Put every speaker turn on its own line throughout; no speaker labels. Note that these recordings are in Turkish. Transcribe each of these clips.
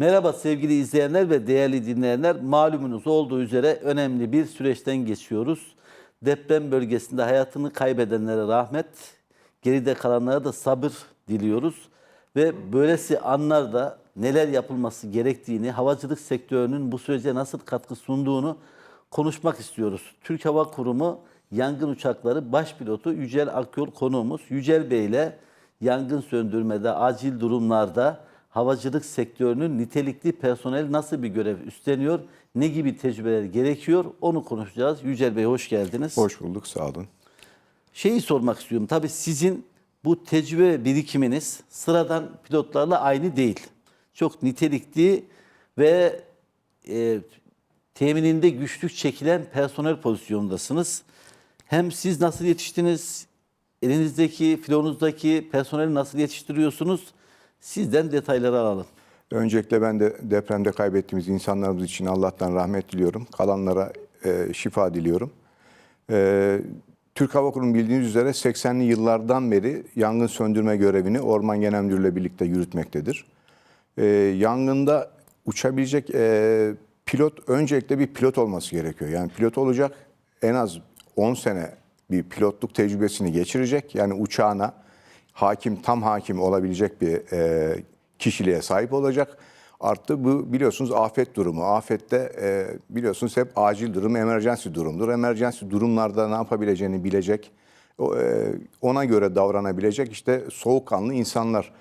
Merhaba sevgili izleyenler ve değerli dinleyenler. Malumunuz olduğu üzere önemli bir süreçten geçiyoruz. Deprem bölgesinde hayatını kaybedenlere rahmet, geride kalanlara da sabır diliyoruz. Ve böylesi anlarda neler yapılması gerektiğini, havacılık sektörünün bu sürece nasıl katkı sunduğunu konuşmak istiyoruz. Türk Hava Kurumu yangın uçakları baş pilotu Yücel Akyol konuğumuz. Yücel Bey ile yangın söndürmede, acil durumlarda havacılık sektörünün nitelikli personel nasıl bir görev üstleniyor, ne gibi tecrübeler gerekiyor onu konuşacağız. Yücel Bey hoş geldiniz.
Hoş bulduk, sağ olun.
Şeyi sormak istiyorum. Tabii sizin bu tecrübe birikiminiz sıradan pilotlarla aynı değil. Çok nitelikli ve e, temininde güçlük çekilen personel pozisyonundasınız. Hem siz nasıl yetiştiniz, elinizdeki, filonuzdaki personeli nasıl yetiştiriyorsunuz? Sizden detayları alalım.
Öncelikle ben de depremde kaybettiğimiz insanlarımız için Allah'tan rahmet diliyorum. Kalanlara e, şifa diliyorum. E, Türk Hava Kurumu bildiğiniz üzere 80'li yıllardan beri yangın söndürme görevini Orman Genel Müdürlüğü ile birlikte yürütmektedir. E, yangında uçabilecek e, pilot öncelikle bir pilot olması gerekiyor. Yani pilot olacak en az 10 sene bir pilotluk tecrübesini geçirecek. Yani uçağına hakim, tam hakim olabilecek bir e, kişiliğe sahip olacak. Artı bu biliyorsunuz afet durumu. Afette e, biliyorsunuz hep acil durum, emergency durumdur. Emergency durumlarda ne yapabileceğini bilecek, o, e, ona göre davranabilecek işte soğukkanlı insanlar.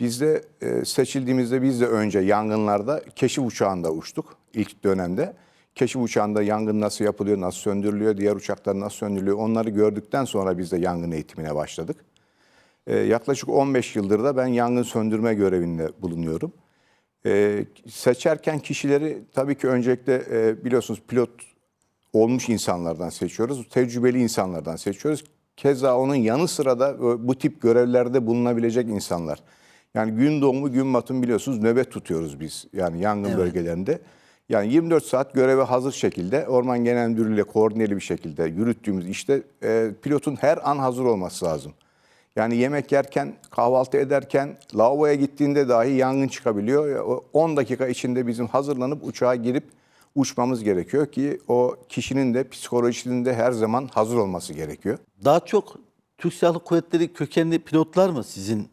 Biz de e, seçildiğimizde biz de önce yangınlarda keşif uçağında uçtuk ilk dönemde. Keşif uçağında yangın nasıl yapılıyor, nasıl söndürülüyor, diğer uçaklar nasıl söndürülüyor onları gördükten sonra biz de yangın eğitimine başladık. Ee, yaklaşık 15 yıldır da ben yangın söndürme görevinde bulunuyorum. Ee, seçerken kişileri tabii ki öncelikle e, biliyorsunuz pilot olmuş insanlardan seçiyoruz. Tecrübeli insanlardan seçiyoruz. Keza onun yanı sıra da e, bu tip görevlerde bulunabilecek insanlar. Yani gün doğumu gün batımı biliyorsunuz nöbet tutuyoruz biz yani yangın bölgelerinde. Yani 24 saat göreve hazır şekilde Orman Genel Müdürlüğü ile koordineli bir şekilde yürüttüğümüz işte e, pilotun her an hazır olması lazım. Yani yemek yerken, kahvaltı ederken, lavaboya gittiğinde dahi yangın çıkabiliyor. O 10 dakika içinde bizim hazırlanıp uçağa girip uçmamız gerekiyor ki o kişinin de psikolojisinin de her zaman hazır olması gerekiyor.
Daha çok Türk Silahlı Kuvvetleri kökenli pilotlar mı sizin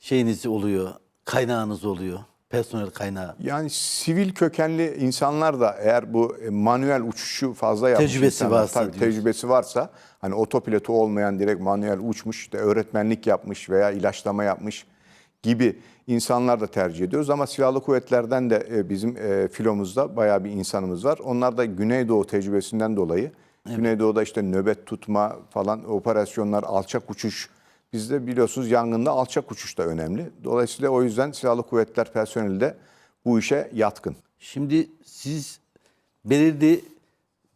şeyiniz oluyor, kaynağınız oluyor, personel kaynağı?
Yani sivil kökenli insanlar da eğer bu manuel uçuşu fazla yapmış
Tecrübesi
insanlar,
varsa
tabii
diyorsun.
tecrübesi varsa hani otopilotu olmayan direkt manuel uçmuş işte öğretmenlik yapmış veya ilaçlama yapmış gibi insanlar da tercih ediyoruz ama silahlı kuvvetlerden de e, bizim e, filomuzda bayağı bir insanımız var. Onlar da Güneydoğu tecrübesinden dolayı Güneydoğu'da işte nöbet tutma falan operasyonlar, alçak uçuş Bizde biliyorsunuz yangında alçak uçuş da önemli. Dolayısıyla o yüzden silahlı kuvvetler personeli de bu işe yatkın.
Şimdi siz belirli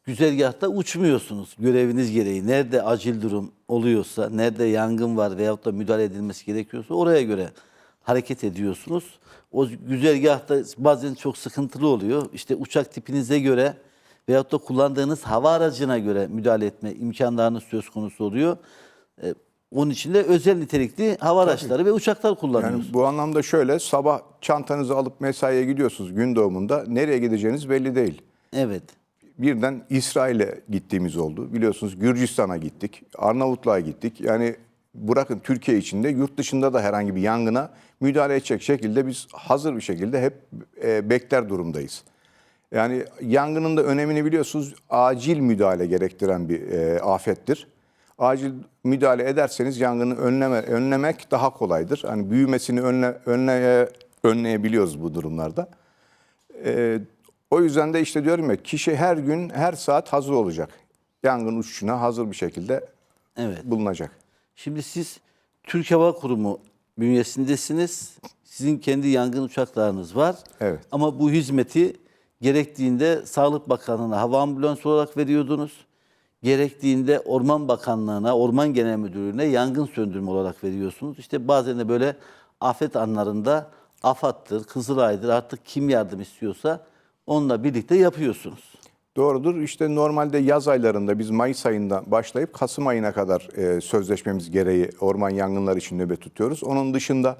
güzergahta uçmuyorsunuz göreviniz gereği. Nerede acil durum oluyorsa, nerede yangın var veyahut da müdahale edilmesi gerekiyorsa oraya göre hareket ediyorsunuz. O güzergahta bazen çok sıkıntılı oluyor. İşte uçak tipinize göre veyahut da kullandığınız hava aracına göre müdahale etme imkanlarınız söz konusu oluyor. Onun için de özel nitelikli hava araçları ve uçaklar kullanıyoruz.
Yani bu anlamda şöyle sabah çantanızı alıp mesaiye gidiyorsunuz gün doğumunda. Nereye gideceğiniz belli değil.
Evet.
Birden İsrail'e gittiğimiz oldu. Biliyorsunuz Gürcistan'a gittik, Arnavutluğa gittik. Yani bırakın Türkiye içinde yurt dışında da herhangi bir yangına müdahale edecek şekilde biz hazır bir şekilde hep e, bekler durumdayız. Yani yangının da önemini biliyorsunuz acil müdahale gerektiren bir e, afettir. Acil müdahale ederseniz yangını önleme, önlemek daha kolaydır. Hani büyümesini önle, önleye, önleyebiliyoruz bu durumlarda. Ee, o yüzden de işte diyorum ya kişi her gün her saat hazır olacak. Yangın uçuşuna hazır bir şekilde
Evet.
bulunacak.
Şimdi siz Türk Hava Kurumu bünyesindesiniz. Sizin kendi yangın uçaklarınız var.
Evet.
Ama bu hizmeti gerektiğinde Sağlık Bakanlığı'na hava ambulans olarak veriyordunuz. Gerektiğinde Orman Bakanlığı'na, Orman Genel Müdürlüğü'ne yangın söndürme olarak veriyorsunuz. İşte bazen de böyle afet anlarında AFAD'dır, Kızılay'dır artık kim yardım istiyorsa onunla birlikte yapıyorsunuz.
Doğrudur. İşte normalde yaz aylarında biz Mayıs ayında başlayıp Kasım ayına kadar e, sözleşmemiz gereği orman yangınları için nöbet tutuyoruz. Onun dışında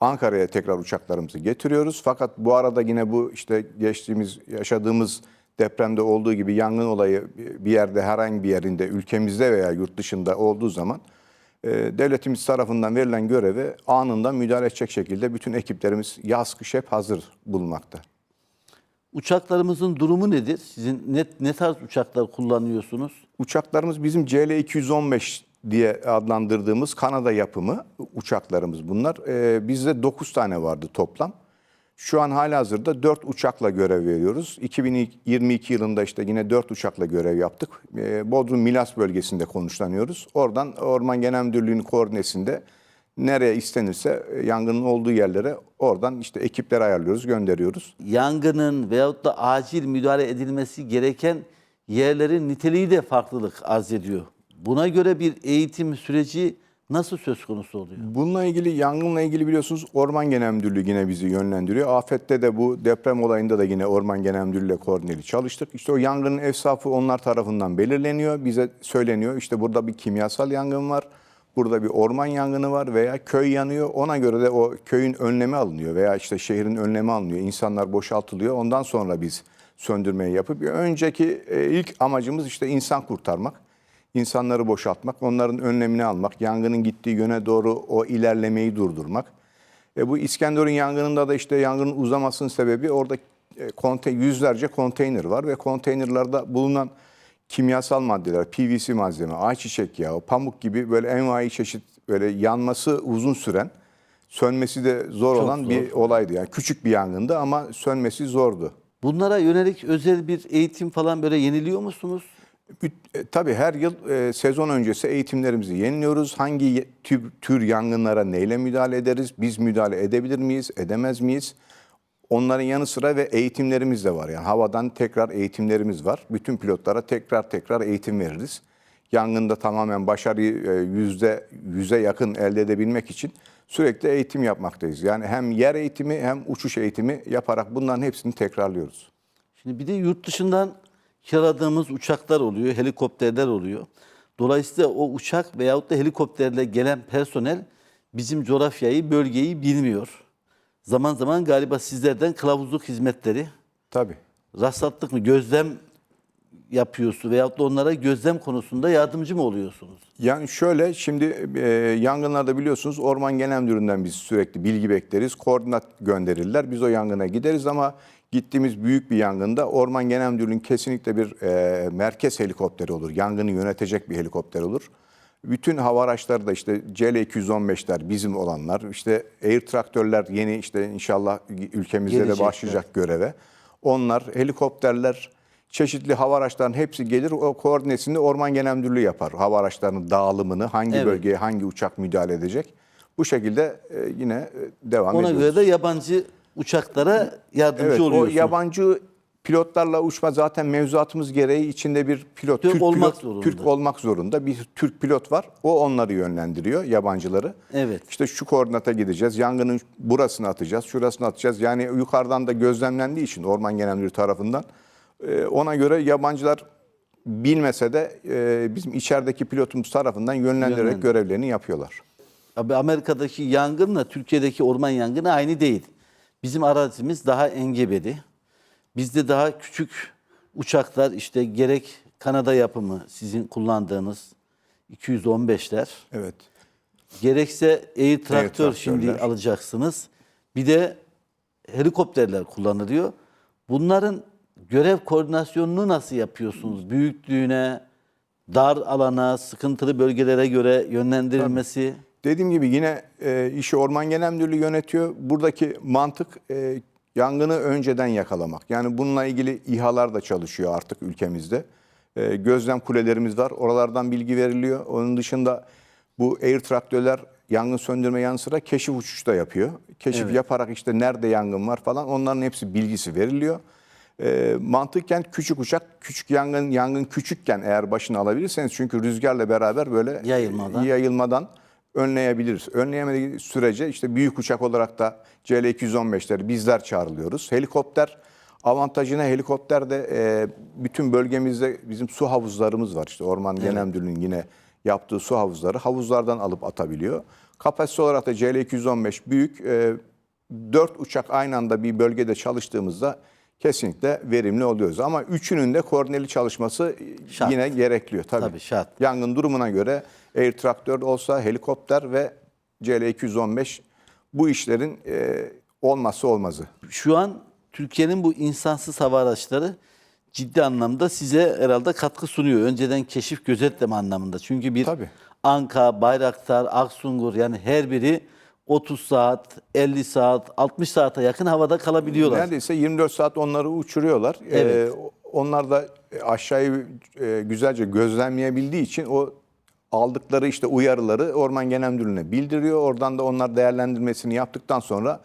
Ankara'ya tekrar uçaklarımızı getiriyoruz. Fakat bu arada yine bu işte geçtiğimiz yaşadığımız depremde olduğu gibi yangın olayı bir yerde herhangi bir yerinde ülkemizde veya yurt dışında olduğu zaman e, devletimiz tarafından verilen göreve anında müdahale edecek şekilde bütün ekiplerimiz yaz kış hep hazır bulunmakta.
Uçaklarımızın durumu nedir? Sizin ne, ne tarz uçaklar kullanıyorsunuz?
Uçaklarımız bizim CL-215 diye adlandırdığımız Kanada yapımı uçaklarımız bunlar. Ee, bizde 9 tane vardı toplam. Şu an halihazırda 4 uçakla görev veriyoruz. 2022 yılında işte yine 4 uçakla görev yaptık. Ee, Bodrum Milas bölgesinde konuşlanıyoruz. Oradan Orman Genel Müdürlüğü'nün koordinesinde nereye istenirse e, yangının olduğu yerlere oradan işte ekipler ayarlıyoruz, gönderiyoruz.
Yangının veyahut da acil müdahale edilmesi gereken yerlerin niteliği de farklılık arz ediyor. Buna göre bir eğitim süreci nasıl söz konusu oluyor?
Bununla ilgili yangınla ilgili biliyorsunuz Orman Genel Müdürlüğü yine bizi yönlendiriyor. Afette de bu deprem olayında da yine Orman Genel Müdürlüğü ile koordineli çalıştık. İşte o yangının evsafı onlar tarafından belirleniyor. Bize söyleniyor işte burada bir kimyasal yangın var. Burada bir orman yangını var veya köy yanıyor. Ona göre de o köyün önlemi alınıyor veya işte şehrin önlemi alınıyor. İnsanlar boşaltılıyor. Ondan sonra biz söndürmeyi yapıp önceki e, ilk amacımız işte insan kurtarmak insanları boşaltmak, onların önlemini almak, yangının gittiği yöne doğru o ilerlemeyi durdurmak. E bu İskenderun yangınında da işte yangının uzamasının sebebi orada e, konte, yüzlerce konteyner var ve konteynerlarda bulunan kimyasal maddeler, PVC malzeme, ayçiçek yağı, pamuk gibi böyle envai çeşit böyle yanması uzun süren, sönmesi de zor
Çok
olan
zor.
bir olaydı. Yani küçük bir yangındı ama sönmesi zordu.
Bunlara yönelik özel bir eğitim falan böyle yeniliyor musunuz?
E, Tabii her yıl e, sezon öncesi eğitimlerimizi yeniliyoruz. Hangi tür, tür yangınlara neyle müdahale ederiz? Biz müdahale edebilir miyiz, edemez miyiz? Onların yanı sıra ve eğitimlerimiz de var. Yani havadan tekrar eğitimlerimiz var. Bütün pilotlara tekrar tekrar eğitim veririz. Yangında tamamen başarıyı e, yüzde yüze yakın elde edebilmek için sürekli eğitim yapmaktayız. Yani hem yer eğitimi hem uçuş eğitimi yaparak bunların hepsini tekrarlıyoruz.
Şimdi bir de yurt dışından kiraladığımız uçaklar oluyor, helikopterler oluyor. Dolayısıyla o uçak veyahut da helikopterle gelen personel bizim coğrafyayı, bölgeyi bilmiyor. Zaman zaman galiba sizlerden kılavuzluk hizmetleri
Tabii.
rastlattık mı? Gözlem yapıyorsunuz veyahut da onlara gözlem konusunda yardımcı mı oluyorsunuz?
Yani şöyle şimdi e, yangınlarda biliyorsunuz Orman Genel Müdürlüğü'nden biz sürekli bilgi bekleriz. Koordinat gönderirler. Biz o yangına gideriz ama gittiğimiz büyük bir yangında Orman Genel Müdürlüğü'nün kesinlikle bir e, merkez helikopteri olur. Yangını yönetecek bir helikopter olur. Bütün hava araçları da işte CL-215'ler bizim olanlar, işte air traktörler yeni işte inşallah ülkemizde de
Gelecekler.
başlayacak göreve. Onlar, helikopterler, çeşitli hava araçlarının hepsi gelir. O koordinesini Orman Genel Müdürlüğü yapar. Hava araçlarının dağılımını, hangi
Evet.
bölgeye hangi uçak müdahale edecek. Bu şekilde e, yine e, devam
Ona
ediyoruz.
göre de yabancı uçaklara yardımcı
Evet, o
oluyorsunuz.
yabancı pilotlarla uçma zaten mevzuatımız gereği içinde bir pilot,
Türk olmak
pilot,
zorunda.
Türk olmak zorunda. Bir Türk pilot var. O onları yönlendiriyor, yabancıları.
Evet.
İşte şu koordinata gideceğiz. Yangının burasını atacağız, şurasını atacağız. Yani yukarıdan da gözlemlendiği için Orman Genel Müdürlüğü tarafından ona göre yabancılar bilmese de e, bizim içerideki pilotumuz tarafından yönlendirerek
Yönlendir.
görevlerini yapıyorlar.
Abi Amerika'daki yangınla Türkiye'deki orman yangını aynı değil. Bizim arazimiz daha engebeli. Bizde daha küçük uçaklar işte gerek Kanada yapımı sizin kullandığınız 215'ler
Evet.
gerekse air traktör şimdi alacaksınız. Bir de helikopterler kullanılıyor. Bunların görev koordinasyonunu nasıl yapıyorsunuz? Büyüklüğüne, dar alana, sıkıntılı bölgelere göre yönlendirilmesi.
Dediğim gibi yine e, işi Orman Genel Müdürlüğü yönetiyor. Buradaki mantık e, yangını önceden yakalamak. Yani bununla ilgili İHA'lar da çalışıyor artık ülkemizde. E, gözlem kulelerimiz var. Oralardan bilgi veriliyor. Onun dışında bu air traktörler yangın söndürme yanı sıra keşif uçuş da yapıyor. Keşif yaparak işte nerede yangın var falan onların hepsi bilgisi veriliyor. E, mantıken küçük uçak, küçük yangın, yangın küçükken eğer başını alabilirseniz çünkü rüzgarla beraber böyle
Yayılmadan.
yayılmadan önleyebiliriz. Önleyemediği sürece işte büyük uçak olarak da CL-215'leri bizler çağrılıyoruz. Helikopter avantajına helikopter de e, bütün bölgemizde bizim su havuzlarımız var. İşte Orman Genel Müdürlüğü'nün yine yaptığı su havuzları havuzlardan alıp atabiliyor. Kapasite olarak da CL215 büyük. E, 4 uçak aynı anda bir bölgede çalıştığımızda kesinlikle verimli oluyoruz. Ama üçünün de koordineli çalışması
Şart.
yine gerekliyor. Tabii.
Tabii, şart.
Yangın durumuna göre air traktör olsa helikopter ve CL215 bu işlerin e, olmazsa olmazı.
Şu an Türkiye'nin bu insansız hava araçları ciddi anlamda size herhalde katkı sunuyor. Önceden keşif gözetleme anlamında. Çünkü bir
Tabii.
Anka, Bayraktar, Aksungur yani her biri 30 saat, 50 saat, 60 saate yakın havada kalabiliyorlar.
Neredeyse 24 saat onları uçuruyorlar.
Evet.
Ee, onlar da aşağıyı e, güzelce gözlemleyebildiği için o aldıkları işte uyarıları Orman Genel Müdürlüğü'ne bildiriyor. Oradan da onlar değerlendirmesini yaptıktan sonra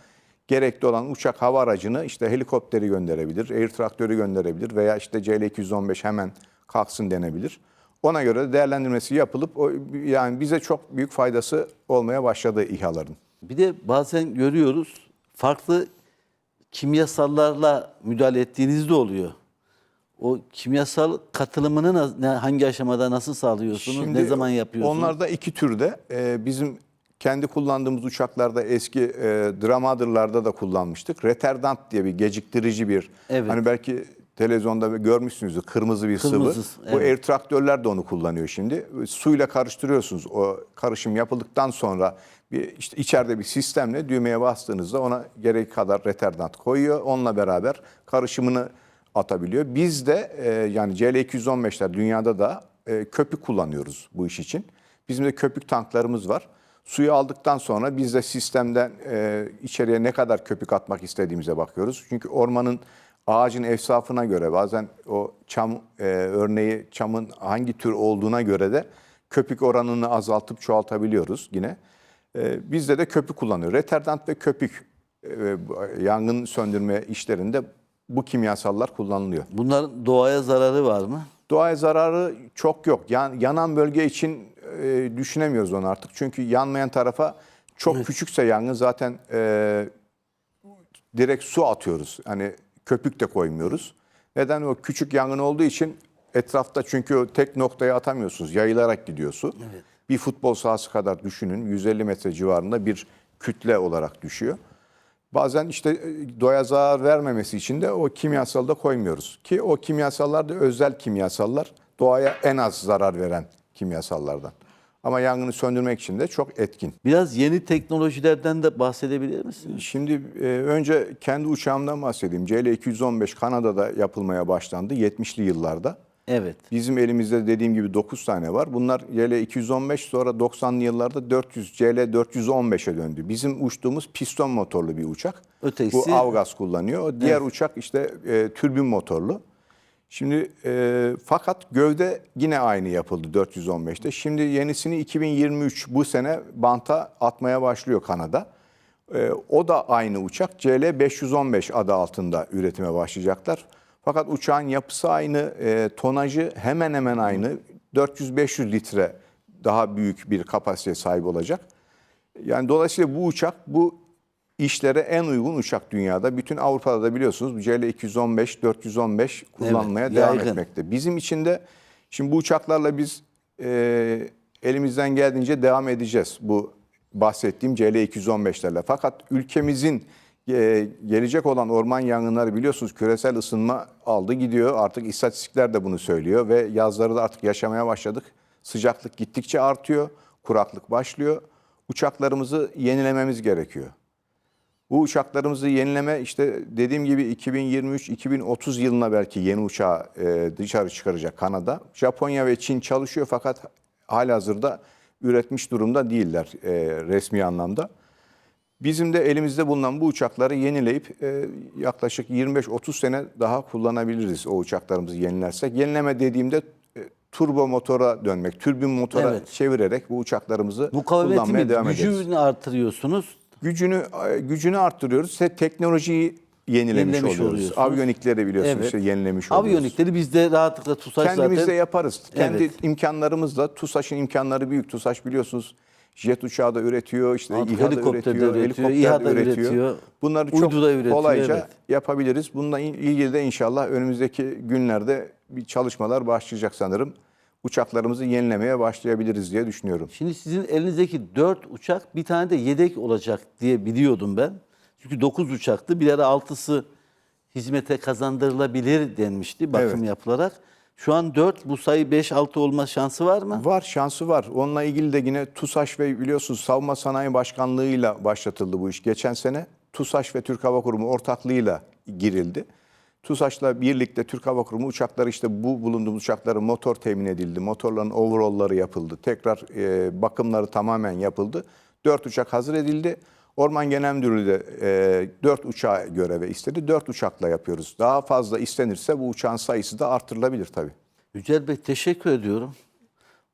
gerekli olan uçak hava aracını işte helikopteri gönderebilir, air traktörü gönderebilir veya işte CL215 hemen kalksın denebilir. Ona göre de değerlendirmesi yapılıp yani bize çok büyük faydası olmaya başladı İHA'ların.
Bir de bazen görüyoruz farklı kimyasallarla müdahale ettiğinizde oluyor. O kimyasal katılımını hangi aşamada nasıl sağlıyorsunuz? ne zaman yapıyorsunuz?
Onlar da iki türde. Ee, bizim kendi kullandığımız uçaklarda eski e, Dramather'larda da kullanmıştık. Retardant diye bir geciktirici bir
Evet.
hani belki televizyonda görmüşsünüzdür kırmızı bir
Kırmızı,
sıvı. Bu
evet.
air traktörler de onu kullanıyor şimdi. Suyla karıştırıyorsunuz. O karışım yapıldıktan sonra bir işte içeride bir sistemle düğmeye bastığınızda ona gerekli kadar retardant koyuyor. Onunla beraber karışımını atabiliyor. Biz de e, yani CL215'ler dünyada da e, köpük kullanıyoruz bu iş için. Bizim de köpük tanklarımız var. Suyu aldıktan sonra biz de sistemden e, içeriye ne kadar köpük atmak istediğimize bakıyoruz. Çünkü ormanın ağacın efsafına göre bazen o çam e, örneği çamın hangi tür olduğuna göre de köpük oranını azaltıp çoğaltabiliyoruz yine. E, bizde de köpük kullanıyor. Retardant ve köpük e, yangın söndürme işlerinde bu kimyasallar kullanılıyor.
Bunların doğaya zararı var mı?
Doğaya zararı çok yok. Yan, yanan bölge için e, düşünemiyoruz onu artık. Çünkü yanmayan tarafa çok küçükse yangın zaten e, direkt su atıyoruz. Hani köpük de koymuyoruz. Neden? O küçük yangın olduğu için etrafta çünkü tek noktaya atamıyorsunuz. Yayılarak gidiyor su. Bir futbol sahası kadar düşünün. 150 metre civarında bir kütle olarak düşüyor. Bazen işte e, doğaya zarar vermemesi için de o kimyasalı da koymuyoruz. Ki o kimyasallar da özel kimyasallar. Doğaya en az zarar veren kimyasallardan. Ama yangını söndürmek için de çok etkin.
Biraz yeni teknolojilerden de bahsedebilir misiniz?
Şimdi e, önce kendi uçağımdan bahsedeyim. CL215 Kanada'da yapılmaya başlandı 70'li yıllarda.
Evet.
Bizim elimizde dediğim gibi 9 tane var. Bunlar CL215 sonra 90'lı yıllarda 400 CL415'e döndü. Bizim uçtuğumuz piston motorlu bir uçak.
Ötekisi-
Bu Avgas kullanıyor. Diğer uçak işte e, türbin motorlu. Şimdi e, fakat gövde yine aynı yapıldı 415'te. Şimdi yenisini 2023 bu sene banta atmaya başlıyor Kanada. E, o da aynı uçak CL515 adı altında üretime başlayacaklar. Fakat uçağın yapısı aynı, e, tonajı hemen hemen aynı. 400-500 litre daha büyük bir kapasiteye sahip olacak. Yani dolayısıyla bu uçak bu işlere en uygun uçak dünyada. Bütün Avrupa'da da biliyorsunuz bu CL215, 415 kullanmaya
Evet,
devam
yaygın.
etmekte. Bizim için de şimdi bu uçaklarla biz e, elimizden geldiğince devam edeceğiz bu bahsettiğim CL215'lerle. Fakat ülkemizin gelecek olan orman yangınları biliyorsunuz küresel ısınma aldı gidiyor. Artık istatistikler de bunu söylüyor ve yazları da artık yaşamaya başladık. Sıcaklık gittikçe artıyor, kuraklık başlıyor. Uçaklarımızı yenilememiz gerekiyor. Bu uçaklarımızı yenileme işte dediğim gibi 2023-2030 yılına belki yeni uçağı e, dışarı çıkaracak Kanada. Japonya ve Çin çalışıyor fakat halihazırda üretmiş durumda değiller e, resmi anlamda. Bizim de elimizde bulunan bu uçakları yenileyip e, yaklaşık 25-30 sene daha kullanabiliriz o uçaklarımızı yenilersek. Yenileme dediğimde e, turbo motora dönmek, türbin motora
Evet.
çevirerek bu uçaklarımızı kullanmaya devam ederiz
Gücünü artırıyorsunuz.
gücünü gücünü arttırıyoruz. Te- teknolojiyi yenilemiş,
Yenilemiş
oluyoruz.
oluyorsunuz.
Aviyonikleri biliyorsunuz
Evet.
işte yenilemiş oluyoruz.
Aviyonikleri biz de rahatlıkla TUSAŞ
Kendimiz
zaten.
de yaparız. Kendi
Evet.
imkanlarımızla TUSAŞ'ın imkanları büyük. TUSAŞ biliyorsunuz jet uçağı da üretiyor, işte
Artık
İHA da üretiyor,
üretiyor, İHA da
üretiyor.
üretiyor,
Bunları çok
üretiyor,
kolayca
evet.
yapabiliriz. Bununla il- ilgili de inşallah önümüzdeki günlerde bir çalışmalar başlayacak sanırım. uçaklarımızı yenilemeye başlayabiliriz diye düşünüyorum.
Şimdi sizin elinizdeki 4 uçak bir tane de yedek olacak diye biliyordum ben. Çünkü 9 uçaktı. Bir ara 6'sı hizmete kazandırılabilir denmişti bakım
Evet.
yapılarak. Şu an 4 bu sayı 5-6 olma şansı var mı?
Var, şansı var. Onunla ilgili de yine TUSAŞ ve biliyorsunuz Savunma Sanayi Başkanlığı'yla başlatıldı bu iş. Geçen sene TUSAŞ ve Türk Hava Kurumu ortaklığıyla girildi. TUSAŞ'la birlikte Türk Hava Kurumu uçakları işte bu bulunduğumuz uçakların motor temin edildi. Motorların overall'ları yapıldı. Tekrar e, bakımları tamamen yapıldı. Dört uçak hazır edildi. Orman Genel Müdürlüğü de e, 4 uçağa göreve istedi. 4 uçakla yapıyoruz. Daha fazla istenirse bu uçağın sayısı da artırılabilir tabii.
Yücel Bey teşekkür ediyorum.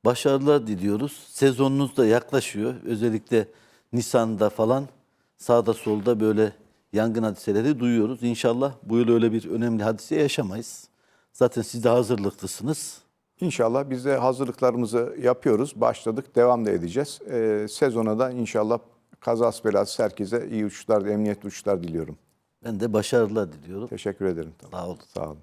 Başarılar diliyoruz. Sezonunuz da yaklaşıyor. Özellikle Nisan'da falan sağda solda böyle yangın hadiseleri duyuyoruz. İnşallah bu yıl öyle bir önemli hadise yaşamayız. Zaten siz de hazırlıklısınız.
İnşallah biz de hazırlıklarımızı yapıyoruz. Başladık, devam da edeceğiz. Ee, sezona da inşallah kazası belası herkese iyi uçuşlar, emniyetli uçuşlar diliyorum.
Ben de başarılar diliyorum.
Teşekkür ederim.
Sağ olun.
Sağ olun.